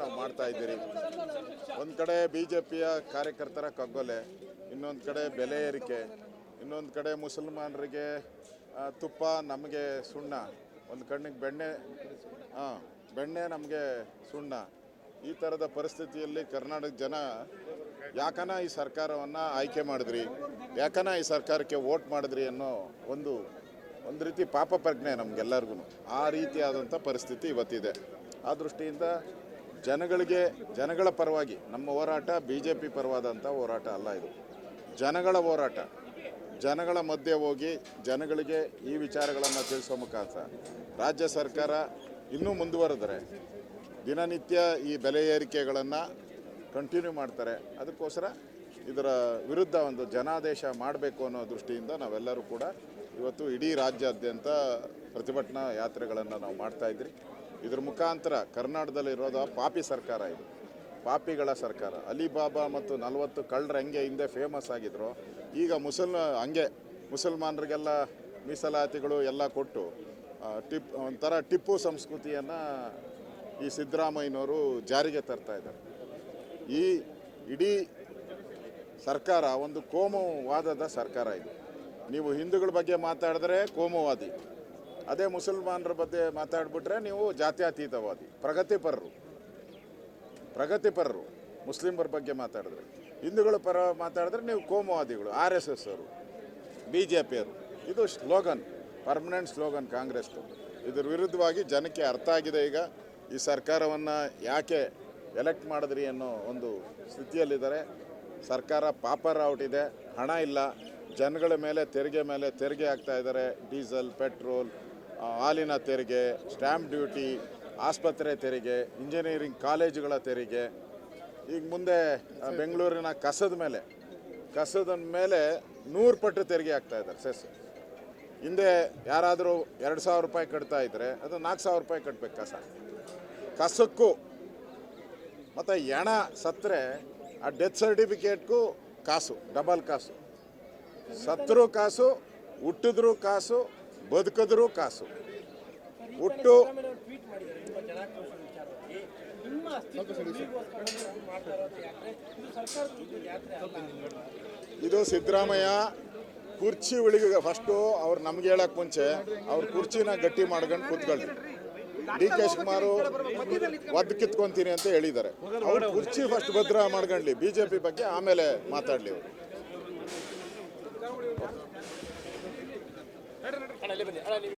ನಾವು ಮಾಡ್ತಾ ಇದ್ದೀರಿ. ಒಂದು ಕಡೆ ಬಿ ಜೆ ಪಿಯ ಕಾರ್ಯಕರ್ತರ ಕಗ್ಗೊಲೆ, ಇನ್ನೊಂದು ಕಡೆ ಬೆಲೆ ಏರಿಕೆ, ಇನ್ನೊಂದು ಕಡೆ ಮುಸಲ್ಮಾನರಿಗೆ ತುಪ್ಪ ನಮಗೆ ಸುಣ್ಣ, ಒಂದು ಕಣ್ಣಿಗೆ ಬೆಣ್ಣೆ ಹಾಂ ಬೆಣ್ಣೆ ನಮಗೆ ಸುಣ್ಣ. ಈ ಥರದ ಪರಿಸ್ಥಿತಿಯಲ್ಲಿ ಕರ್ನಾಟಕ ಜನ ಯಾಕನ ಈ ಸರ್ಕಾರವನ್ನು ಆಯ್ಕೆ ಮಾಡಿದ್ರಿ? ಯಾಕನ ಈ ಸರ್ಕಾರಕ್ಕೆ ವೋಟ್ ಮಾಡಿದ್ರಿ ಅನ್ನೋ ಒಂದು ಒಂದು ರೀತಿ ಪಾಪ ಪ್ರಜ್ಞೆ ನಮಗೆಲ್ಲರಿಗೂ ಆ ರೀತಿಯಾದಂಥ ಪರಿಸ್ಥಿತಿ ಇವತ್ತಿದೆ. ಆ ದೃಷ್ಟಿಯಿಂದ ಜನಗಳಿಗೆ, ಜನಗಳ ಪರವಾಗಿ, ನಮ್ಮ ಹೋರಾಟ ಬಿ ಜೆ ಪಿ ಪರವಾದಂಥ ಹೋರಾಟ ಅಲ್ಲ ಇದು. ಜನಗಳ ಹೋರಾಟ. ಜನಗಳ ಮಧ್ಯೆ ಹೋಗಿ ಜನಗಳಿಗೆ ಈ ವಿಚಾರಗಳನ್ನು ತಿಳಿಸೋ ಮುಖಾಂತರ ರಾಜ್ಯ ಸರ್ಕಾರ ಇನ್ನೂ ಮುಂದುವರೆದರೆ ದಿನನಿತ್ಯ ಈ ಬೆಲೆ ಏರಿಕೆಗಳನ್ನು ಕಂಟಿನ್ಯೂ ಮಾಡ್ತಾರೆ. ಅದಕ್ಕೋಸ್ಕರ ಇದರ ವಿರುದ್ಧ ಒಂದು ಜನಾದೇಶ ಮಾಡಬೇಕು ಅನ್ನೋ ದೃಷ್ಟಿಯಿಂದ ನಾವೆಲ್ಲರೂ ಕೂಡ ಇವತ್ತು ಇಡೀ ರಾಜ್ಯಾದ್ಯಂತ ಪ್ರತಿಭಟನಾ ಯಾತ್ರೆಗಳನ್ನು ನಾವು ಮಾಡ್ತಾ ಇದ್ರಿ ಮುಖಾಂತರ ಕರ್ನಾಟಕದಲ್ಲಿರೋದು ಪಾಪಿ ಸರ್ಕಾರ ಇದು. ಪಾಪಿಗಳ ಸರ್ಕಾರ. ಅಲಿಬಾಬಾ ಮತ್ತು ನಲವತ್ತು ಕಳ್ಳರ ಹಂಗೆ ಹಿಂದೆ ಫೇಮಸ್ ಆಗಿದ್ರು. ಈಗ ಮುಸಲ್, ಹಂಗೆ ಮುಸಲ್ಮಾನರಿಗೆಲ್ಲ ಮೀಸಲಾತಿಗಳು ಎಲ್ಲ ಕೊಟ್ಟು ಟಿಪ್, ಒಂಥರ ಟಿಪ್ಪು ಸಂಸ್ಕೃತಿಯನ್ನು ಈ ಸಿದ್ದರಾಮಯ್ಯನವರು ಜಾರಿಗೆ ತರ್ತಾ ಇದ್ದಾರೆ. ಈ ಇಡೀ ಸರ್ಕಾರ ಒಂದು ಕೋಮುವಾದದ ಸರ್ಕಾರ ಇದು. ನೀವು ಹಿಂದೂಗಳ ಬಗ್ಗೆ ಮಾತಾಡಿದ್ರೆ ಕೋಮುವಾದಿ. ಅದೇ ಮುಸಲ್ಮಾನರ ಬಗ್ಗೆ ಮಾತಾಡಿಬಿಟ್ರೆ ನೀವು ಜಾತ್ಯತೀತವಾದಿ, ಪ್ರಗತಿಪರರು. ಪ್ರಗತಿಪರರು, ಮುಸ್ಲಿಮರ ಬಗ್ಗೆ ಮಾತಾಡಿದ್ರೆ. ಹಿಂದೂಗಳ ಪರ ಮಾತಾಡಿದ್ರೆ ನೀವು ಕೋಮುವಾದಿಗಳು, ಆರ್ ಎಸ್ ಎಸ್ ಅವರು, ಬಿ ಜೆ ಪಿಯವರು ಇದು ಸ್ಲೋಗನ್, ಪರ್ಮನೆಂಟ್ ಸ್ಲೋಗನ್ ಕಾಂಗ್ರೆಸ್ದು. ಇದ್ರ ವಿರುದ್ಧವಾಗಿ ಜನಕ್ಕೆ ಅರ್ಥ ಆಗಿದೆ ಈಗ. ಈ ಸರ್ಕಾರವನ್ನು ಯಾಕೆ ಎಲೆಕ್ಟ್ ಮಾಡಿದ್ರಿ ಅನ್ನೋ ಒಂದು ಸ್ಥಿತಿಯಲ್ಲಿದ್ದಾರೆ. ಸರ್ಕಾರ ಪಾಪರ್ ಔಟ್ ಇದೆ, ಹಣ ಇಲ್ಲ. ಜನಗಳ ಮೇಲೆ ತೆರಿಗೆ ಮೇಲೆ ತೆರಿಗೆ ಹಾಕ್ತಾ ಇದ್ದಾರೆ. ಡೀಸೆಲ್, ಪೆಟ್ರೋಲ್ ಹಾಲಿನ ತೆರಿಗೆ, ಸ್ಟ್ಯಾಂಪ್ ಡ್ಯೂಟಿ, ಆಸ್ಪತ್ರೆ ತೆರಿಗೆ, ಇಂಜಿನಿಯರಿಂಗ್ ಕಾಲೇಜುಗಳ ತೆರಿಗೆ. ಈಗ ಮುಂದೆ ಬೆಂಗಳೂರಿನ ಕಸದ ಮೇಲೆ ಕಸದ ಮೇಲೆ ನೂರು ಪಟ್ಟು ತೆರಿಗೆ ಆಗ್ತಾ ಇದ್ದಾರೆ ಸೆಸ್. ಹಿಂದೆ ಯಾರಾದರೂ ಎರಡು ಸಾವಿರ ರೂಪಾಯಿ ಕಟ್ತಾ ಇದ್ದರೆ ಅದು ನಾಲ್ಕು ಸಾವಿರ ರೂಪಾಯಿ ಕಟ್ಟಬೇಕು ಕಸ. ಕಸಕ್ಕೂ, ಮತ್ತು ಎಣ ಸತ್ತರೆ, ಆ ಡೆತ್ ಸರ್ಟಿಫಿಕೇಟ್ಗೂ ಕಾಸು, ಡಬಲ್ ಕಾಸು. ಸತ್ತರೂ ಕಾಸು, ಹುಟ್ಟಿದ್ರೂ ಕಾಸು ಬದುಕಿದ್ರೂ ಕಾಸು. ಹುಟ್ಟು ಇದು ಸಿದ್ದರಾಮಯ್ಯ ಕುರ್ಚಿ ಉಳಿಗ ಫಸ್ಟು ಅವ್ರು ನಮ್ಗೆ ಹೇಳಕ್ ಮುಂಚೆ ಅವ್ರ ಕುರ್ಚಿನ ಗಟ್ಟಿ ಮಾಡ್ಕೊಂಡು ಕೂತ್ಕೊಳ್ರಿ. ಡಿ ಕೆ ಶಿವಕುಮಾರು ಒದ್ದು ಕಿತ್ಕೊಂತೀನಿ ಅಂತ ಹೇಳಿದ್ದಾರೆ. ಅವ್ರು ಕುರ್ಚಿ ಫಸ್ಟ್ ಭದ್ರ ಮಾಡ್ಕೊಂಡ್ಲಿ. ಬಿ ಜೆ ಪಿ ಬಗ್ಗೆ ಆಮೇಲೆ ಮಾತಾಡ್ಲಿ ಅವರು. ಅಣ್ಣ ಬನ್ನಿ. ನೀವು